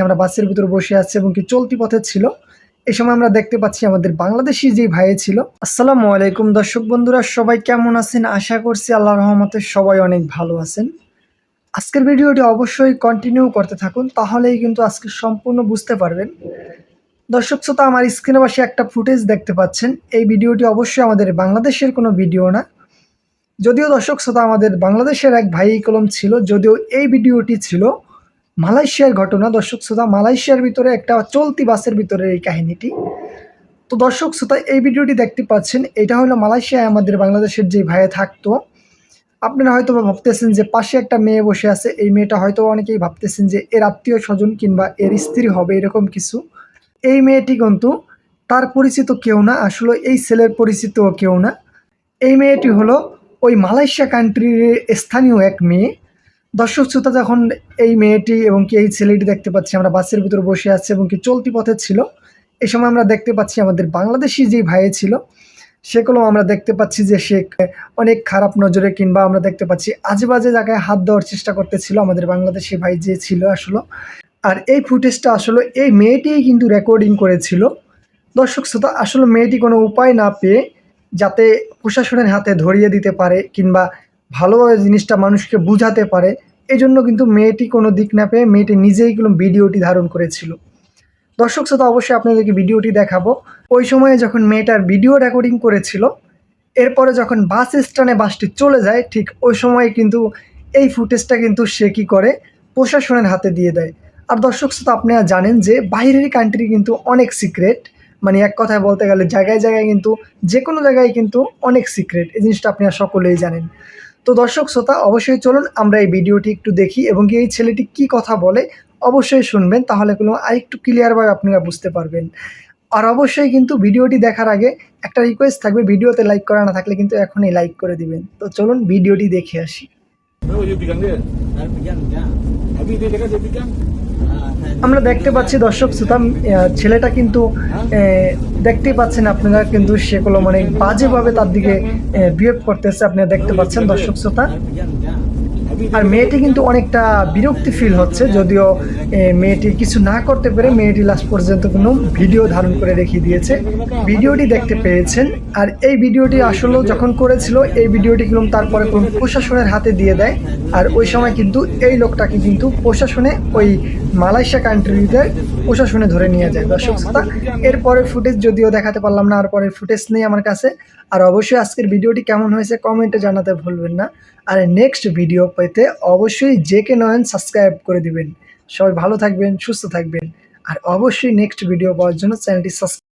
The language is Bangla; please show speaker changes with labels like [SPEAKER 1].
[SPEAKER 1] আমরা বাসের ভিতরে বসে আছি এবং কি চলতি পথে ছিল। এই সময় আমরা দেখতে পাচ্ছি আমাদের বাংলাদেশি যে ভাই ছিল। আসসালামু আলাইকুম দর্শক বন্ধুরা, সবাই কেমন আছেন? আশা করছি আল্লাহ রহমতে সবাই অনেক ভালো আছেন। আজকের ভিডিওটি অবশ্যই কন্টিনিউ করতে থাকুন, তাহলেই কিন্তু আজকে সম্পূর্ণ বুঝতে পারবেন। দর্শক শ্রোতা, আমার স্ক্রিনে বসে একটা ফুটেজ দেখতে পাচ্ছেন। এই ভিডিওটি অবশ্যই আমাদের বাংলাদেশের কোনো ভিডিও না। যদিও দর্শক শ্রোতা, আমাদের বাংলাদেশের এক ভাই কলম ছিল, যদিও এই ভিডিওটি ছিল মালয়েশিয়ার ঘটনা। দর্শক শ্রোতা, মালয়েশিয়ার ভিতরে একটা চলতি বাসের ভিতরে এই কাহিনীটি। তো দর্শক শ্রোতা, এই ভিডিওটি দেখতে পাচ্ছেন, এটা হলো মালয়েশিয়ায় আমাদের বাংলাদেশের যে ভাইয়ে থাকতো। আপনারা হয়তো ভাবতেছেন যে পাশে একটা মেয়ে বসে আছে, এই মেয়েটা হয়তো অনেকেই ভাবতেছেন যে এর আত্মীয় স্বজন কিংবা এর স্ত্রী হবে, এরকম কিছু। এই মেয়েটি কিন্তু তার পরিচিত কেউ না, আসলে এই ছেলের পরিচিত কেউ না। এই মেয়েটি হলো ওই মালয়েশিয়া কান্ট্রির স্থানীয় এক মেয়ে। দর্শক শ্রোতা, যখন এই মেয়েটি এবং কি এই ছেলেটি দেখতে পাচ্ছি, আমরা বাসের ভিতরে বসে আছে এবং কি চলতি পথে ছিল এই সময় আমরা দেখতে পাচ্ছি আমাদের বাংলাদেশি যে ভাই ছিল সেগুলো আমরা দেখতে পাচ্ছি যে সে অনেক খারাপ নজরে কিংবা আমরা দেখতে পাচ্ছি আজে বাজে জায়গায় হাত দেওয়ার চেষ্টা করতেছিল আমাদের বাংলাদেশি ভাই যে ছিল আসলে। আর এই ফুটেজটা আসলে এই মেয়েটিই কিন্তু রেকর্ডিং করেছিল। দর্শক শ্রোতা, আসলে মেয়েটি কোনো উপায় না পেয়ে যাতে প্রশাসনের হাতে ধরিয়ে দিতে পারে কিংবা ভালোভাবে জিনিসটা মানুষকে বুঝাতে পারে এই জন্য কিন্তু মেয়েটি কোনো দিক না পেয়ে মেয়েটি নিজেই কোনো ভিডিওটি ধারণ করেছিল। দর্শক শ্রোতা, অবশ্যই আপনাদেরকে ভিডিওটি দেখাবো। ওই সময়ে যখন মেয়েটার ভিডিও রেকর্ডিং করেছিল, এরপরে যখন বাস স্ট্যান্ডে বাসটি চলে যায়, ঠিক ওই সময় কিন্তু এই ফুটেজটা কিন্তু সে কী করে? প্রশাসনের হাতে দিয়ে দেয়। আর দর্শক শ্রোতা আপনারা জানেন যে বাইরের কান্ট্রি কিন্তু অনেক সিক্রেট মানে এক কথায় বলতে গেলে জায়গায় জায়গায় কিন্তু যে কোনো জায়গায় কিন্তু অনেক সিক্রেট এই জিনিসটা আপনারা সকলেই জানেন। তো দর্শক শ্রোতা অবশ্যই চলুন আমরা এই ভিডিওটি একটু দেখি এবং কি এই ছেলেটি কি কথা বলে অবশ্যই শুনবেন তাহলে কোনো আরেকটু ক্লিয়ারভাবে আপনারা বুঝতে পারবেন। আর অবশ্যই কিন্তু ভিডিওটি দেখার আগে একটা রিকোয়েস্ট থাকবে ভিডিওতে লাইক করা না থাকলে কিন্তু এখনই লাইক করে দিবেন। তো চলুন ভিডিওটি দেখে আসি। আমরা দেখতে পাচ্ছি দর্শক শ্রোতা ছেলেটা কিন্তু আহ, দেখতেই পাচ্ছেন আপনারা কিন্তু সেগুলো মানে বাজেভাবে তার দিকে বিহেভ করতেছে আপনারা দেখতে পাচ্ছেন দর্শক শ্রোতা। আর মেয়েটি কিন্তু অনেকটা বিরক্তি ফিল হচ্ছে যদিও মেয়েটি কিছু না করতে পেরে মেয়েটি লাস্ট পর্যন্ত কোনো ভিডিও ধারণ করে রেখে দিয়েছে। ভিডিওটি দেখতে পেয়েছেন আর এই ভিডিওটি আসলে যখন করেছিল এই ভিডিওটি কিন্তু তারপরে কোনো প্রশাসনের হাতে দিয়ে দেয় আর ওই সময় কিন্তু এই লোকটাকে কিন্তু প্রশাসনে ওই মালয়েশিয়া কান্ট্রিতে প্রশাসনে ধরে নিয়ে যায় দর্শক শ্রোতা। এরপরের ফুটেজ যদিও দেখাতে পারলাম না, আর পরের ফুটেজ নেই আমার কাছে। আর অবশ্যই আজকের ভিডিওটি কেমন হয়েছে কমেন্টে জানাতে ভুলবেন না। আর নেক্সট ভিডিও পেতে অবশ্যই যে কে নয়ন সাবস্ক্রাইব করে দিবেন। সবাই ভালো থাকবেন, সুস্থ থাকবেন। আর অবশ্যই নেক্সট ভিডিও পাওয়ার জন্য চ্যানেলটি সাবস্ক্রাইব